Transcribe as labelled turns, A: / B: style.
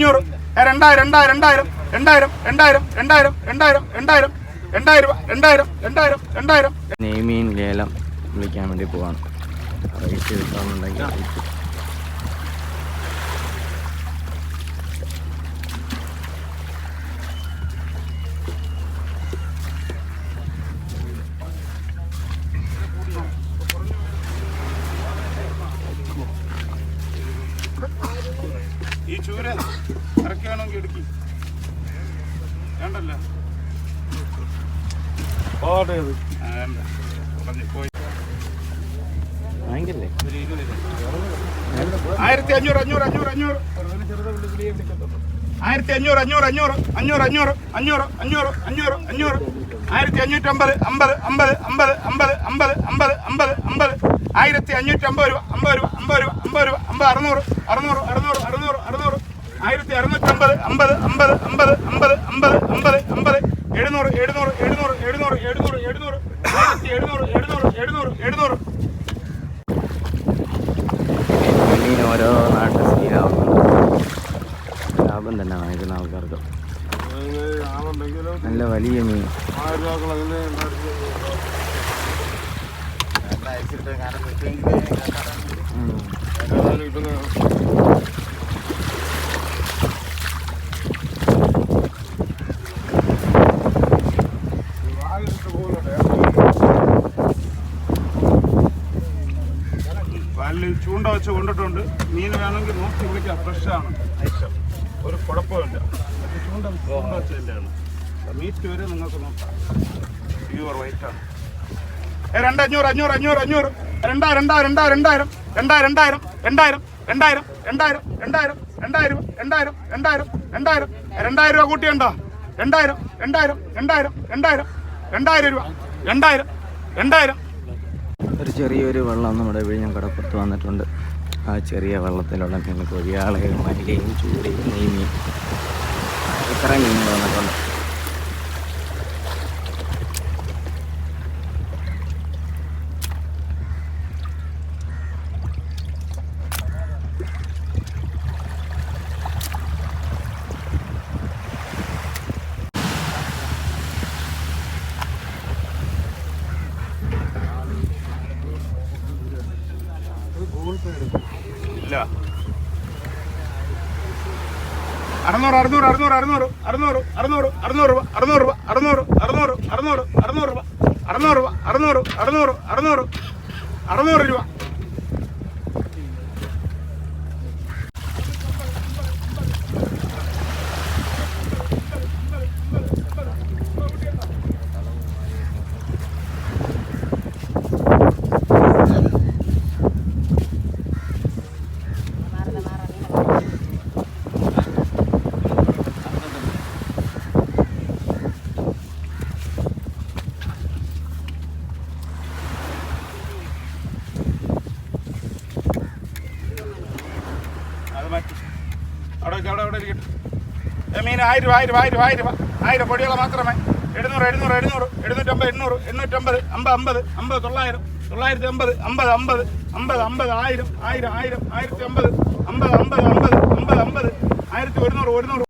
A: അഞ്ഞൂറ് രണ്ടായിരം രണ്ടായിരം രണ്ടായിരം രണ്ടായിരം രണ്ടായിരം രണ്ടായിരം രണ്ടായിരം രണ്ടായിരം രണ്ടായിരം രണ്ടായിരം രണ്ടായിരം രണ്ടായിരം
B: നെയ്മീൻ ലേലം വിളിക്കാൻ വേണ്ടി പോവാണ് റേറ്റ് കിട്ടാന്നുണ്ടെങ്കിൽ
A: ചൂര ഇറക്കുകയാണെങ്കിൽ ഇടുക്കി. വേണ്ടല്ലോ? ആയിരത്തി അഞ്ഞൂറ് അഞ്ഞൂറ് അഞ്ഞൂറ് അഞ്ഞൂറ്. ആയിരത്തി അഞ്ഞൂറ് അഞ്ഞൂറ് അഞ്ഞൂറ് അഞ്ഞൂറ് അഞ്ഞൂറ് അഞ്ഞൂറ് അഞ്ഞൂറ് അഞ്ഞൂറ് അഞ്ഞൂറ്. ആയിരത്തി അഞ്ഞൂറ്റമ്പത് അമ്പത് അമ്പത് അമ്പത് അമ്പത് അമ്പത് അമ്പത് അമ്പത് അമ്പത്. ആയിരത്തി അഞ്ഞൂറ്റമ്പത് രൂപ അമ്പത് രൂപ അമ്പത് രൂപ അമ്പത് രൂപ അമ്പത് അറുന്നൂറ് അറുന്നൂറ് അറുന്നൂറ് അറുന്നൂറ് അറുന്നൂറ്. ആയിരത്തി അറുന്നൂറ്റമ്പത് അമ്പത് അമ്പത് അമ്പത് അമ്പത് അമ്പത് അമ്പത് അമ്പത് എഴുന്നൂറ് എഴുന്നൂറ് എഴുന്നൂറ് എഴുന്നൂറ് എഴുന്നൂറ് എഴുന്നൂറ് ആയിരത്തി എഴുന്നൂറ് എഴുന്നൂറ് എഴുന്നൂറ് എഴുന്നൂറ്.
B: ഓരോ നാട്ടിൽ സ്ഥിരമാവുന്നുണ്ട് ലാഭം തന്നെ വാങ്ങിക്കുന്ന ആൾക്കാർക്ക്. നല്ല വലിയ മീൻ.
A: വയലിൽ ചൂണ്ട വെച്ച് കൊണ്ടിട്ടുണ്ട് മീൻ വേണമെങ്കിൽ നോക്കി വിളിക്കാം ഫ്രഷാണ് ഐറ്റം ഒരു കുഴപ്പമില്ല ചൂണ്ട ചൂണ്ട വെച്ചതിന്റെയാണ് മീറ്റ് വരെ നിങ്ങൾക്ക് നോക്കാം പ്യൂർ വൈറ്റാണ് രണ്ട് അഞ്ഞൂറ് അഞ്ഞൂറ് അഞ്ഞൂറ് അഞ്ഞൂറ് രണ്ടായിരം രണ്ടായിരം രണ്ടായിരം രണ്ടായിരം രണ്ടായിരം രണ്ടായിരം രണ്ടായിരം രണ്ടായിരം രണ്ടായിരം രണ്ടായിരം രണ്ടായിരം രണ്ടായിരം രണ്ടായിരം രണ്ടായിരം രൂപ കൂട്ടിയുണ്ടോ രണ്ടായിരം രണ്ടായിരം രണ്ടായിരം രണ്ടായിരം രണ്ടായിരം രൂപ. രണ്ടായിരം. രണ്ടായിരം.
B: ഒരു ചെറിയൊരു വെള്ളം നമ്മുടെ വിഴിഞ്ഞം കടപ്പുറത്ത് വന്നിട്ടുണ്ട്. ആ ചെറിയ വെള്ളത്തിലുള്ള മീൻ കൊഴിയാൾ മല്ലിയും നീ മീൻ ഇത്രയും മീനുകൾ വന്നിട്ടുണ്ട്.
A: ഇല്ല. അറുന്നൂറ് അറുന്നൂറ് അറുന്നൂറ് അറുന്നൂറ് അറുന്നൂറ് അറുന്നൂറ് അറുന്നൂറ് രൂപ അറുന്നൂറ് രൂപ അറുന്നൂറ് അറുന്നൂറ് അറുന്നൂറ് അറുന്നൂറ് രൂപ അറുന്നൂറ് രൂപ അറുന്നൂറ് അറുന്നൂറ് അറുന്നൂറ് അറുന്നൂറ് രൂപ. അവിടെ അവിടെ ഇരിക്കട്ടെ ആയിരം ആയിരം ആയിരം ആയിരം ആയിരം മാത്രമേ എഴുന്നൂറ് എഴുന്നൂറ് എഴുന്നൂറ് എഴുന്നൂറ്റമ്പത് എണ്ണൂറ് എണ്ണൂറ്റമ്പത് അമ്പത് അമ്പത് അമ്പത് തൊള്ളായിരം തൊള്ളായിരത്തി അമ്പത് അമ്പത് അമ്പത് അമ്പത് അമ്പത് ആയിരം ആയിരം ആയിരം ആയിരത്തി അമ്പത് അമ്പത് അമ്പത് അമ്പത് അമ്പത് അമ്പത് ആയിരത്തി ഒരുന്നൂറ് ഒരുന്നൂറ്